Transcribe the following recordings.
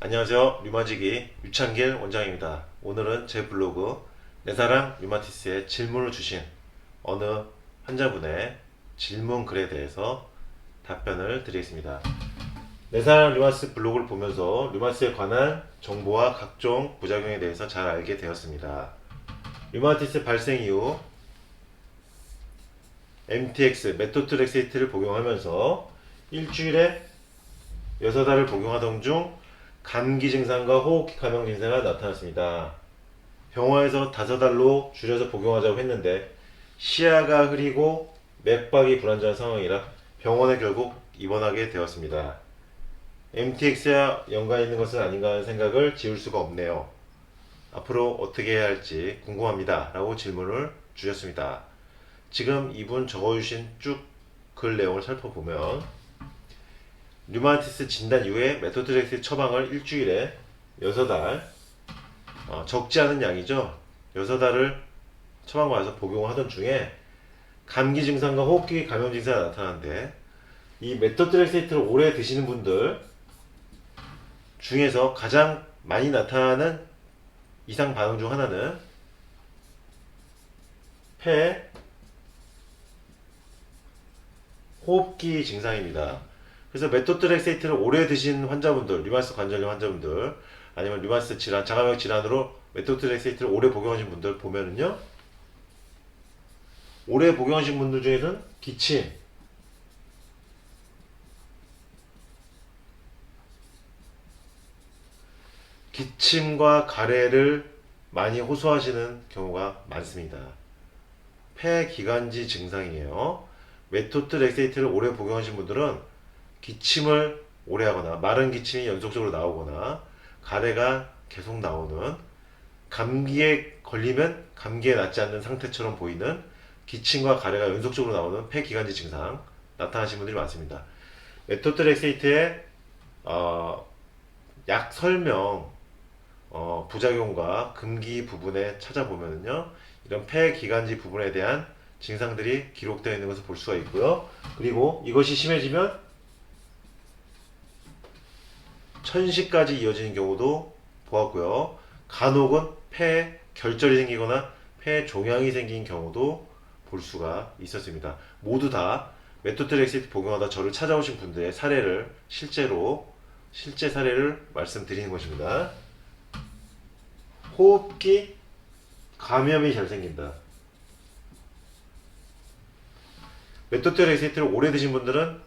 안녕하세요. 류마지기 유창길 원장입니다. 오늘은 제 블로그 내 사랑 류마티스에 질문을 주신 어느 환자분의 질문 글에 대해서 답변을 드리겠습니다. 내 사랑 류마티스 블로그를 보면서 류마티스에 관한 정보와 각종 부작용에 대해서 잘 알게 되었습니다. 류마티스 발생 이후 MTX 메토트렉세이트를 복용하면서 일주일에 6달을 복용하던 중 감기 증상과 호흡기 감염 증상가 나타났습니다. 병원에서 다섯 달로 줄여서 복용하자고 했는데 시야가 흐리고 맥박이 불안정한 상황이라 병원에 결국 입원하게 되었습니다. MTX와 연관 있는 것은 아닌가 하는 생각을 지울 수가 없네요. 앞으로 어떻게 해야 할지 궁금합니다. 라고 질문을 주셨습니다. 지금 이분 적어주신 쭉 글 내용을 살펴보면 류마티스 진단 이후에 메토트렉스 처방을 일주일에 6달 어, 적지 않은 양이죠 6달을 처방받아서 복용하던 중에 감기 증상과 호흡기 감염 증상이 나타나는데 이 메토트렉세이트를 오래 드시는 분들 중에서 가장 많이 나타나는 이상 반응 중 하나는 폐 호흡기 증상입니다. 그래서 메토트렉세이트를 오래 드신 환자분들, 류마티스 관절염 환자분들, 아니면 류마티스 질환, 자가면 질환으로 메토트렉세이트를 오래 복용하신 분들 보면은요, 오래 복용하신 분들 중에는 기침, 기침과 가래를 많이 호소하시는 경우가 많습니다. 폐기관지 증상이에요. 메토트렉세이트를 오래 복용하신 분들은 기침을 오래 하거나 마른 기침이 연속적으로 나오거나 가래가 계속 나오는 감기에 걸리면 감기에 낫지 않는 상태처럼 보이는 기침과 가래가 연속적으로 나오는 폐기관지 증상 나타나신 분들이 많습니다. 메토트렉세이트의 어, 약 설명 어, 부작용과 금기 부분에 찾아보면요 이런 폐기관지 부분에 대한 증상들이 기록되어 있는 것을 볼 수가 있고요. 그리고 이것이 심해지면 천식까지 이어지는 경우도 보았고요. 간혹은 폐 결절이 생기거나 폐 종양이 생긴 경우도 볼 수가 있었습니다. 모두 다 메토트렉시트 복용하다 저를 찾아오신 분들의 사례를 실제로 실제 사례를 말씀드리는 것입니다. 호흡기 감염이 잘 생긴다. 메토트렉시트를 오래 드신 분들은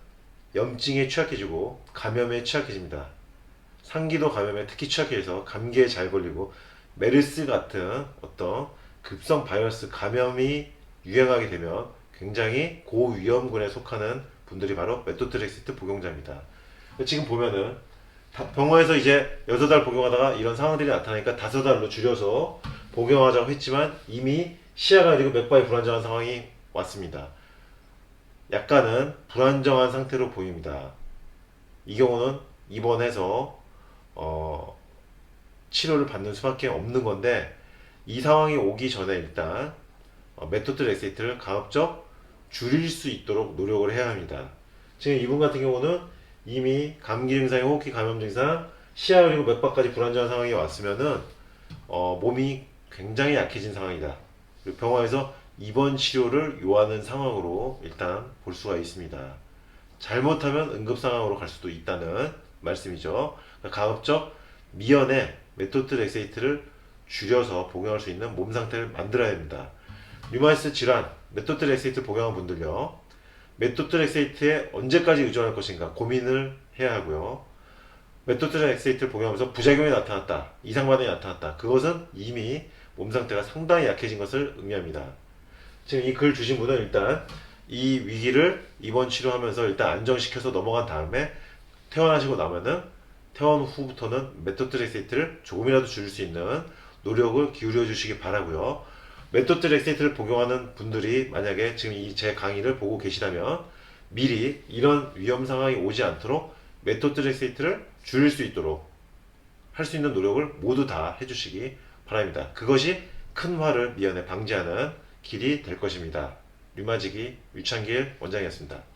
염증에 취약해지고 감염에 취약해집니다. 상기도 감염에 특히 취약해서 감기에 잘 걸리고 메르스 같은 어떤 급성 바이러스 감염이 유행하게 되면 굉장히 고위험군에 속하는 분들이 바로 메토트렉시트 복용자입니다. 지금 보면은 다- 병원에서 이제 6달 복용하다가 이런 상황들이 나타나니까 5달로 줄여서 복용하자고 했지만 이미 시야가 흐리고 맥박이 불안정한 상황이 왔습니다. 약간은 불안정한 상태로 보입니다. 이 경우는 입원해서 어, 치료를 받는 수밖에 없는 건데 이 상황이 오기 전에 일단 어, 메토트렉세이트를 가급적 줄일 수 있도록 노력을 해야 합니다. 지금 이분 같은 경우는 이미 감기 증상이 호흡기 감염 증상, 시야 그리고 맥박까지 불안정한 상황이 왔으면은 어, 몸이 굉장히 약해진 상황이다. 그리고 병원에서 입원 치료를 요하는 상황으로 일단 볼 수가 있습니다. 잘못하면 응급 상황으로 갈 수도 있다는 말씀이죠. 가급적 미연에 메토트 렉세이트를 줄여서 복용할 수 있는 몸 상태를 만들어야 됩니다. 류마티스 질환, 메토트 렉세이트 복용한 분들요. 메토트 렉세이트에 언제까지 의존할 것인가 고민을 해야 하고요. 메토트 렉세이트를 복용하면서 부작용이 나타났다, 이상 반응이 나타났다. 그것은 이미 몸 상태가 상당히 약해진 것을 의미합니다. 지금 이 글 주신 분은 일단 이 위기를 입원 치료하면서 일단 안정시켜서 넘어간 다음에 퇴원하시고 나면은 퇴원 후부터는 메토트렉세이트를 조금이라도 줄일 수 있는 노력을 기울여 주시기 바라고요. 메토트렉세이트를 복용하는 분들이 만약에 지금 이 제 강의를 보고 계시다면 미리 이런 위험 상황이 오지 않도록 메토트렉세이트를 줄일 수 있도록 할 수 있는 노력을 모두 다 해주시기 바랍니다. 그것이 큰 화를 미연에 방지하는 길이 될 것입니다. 류마지기 유창길 원장이었습니다.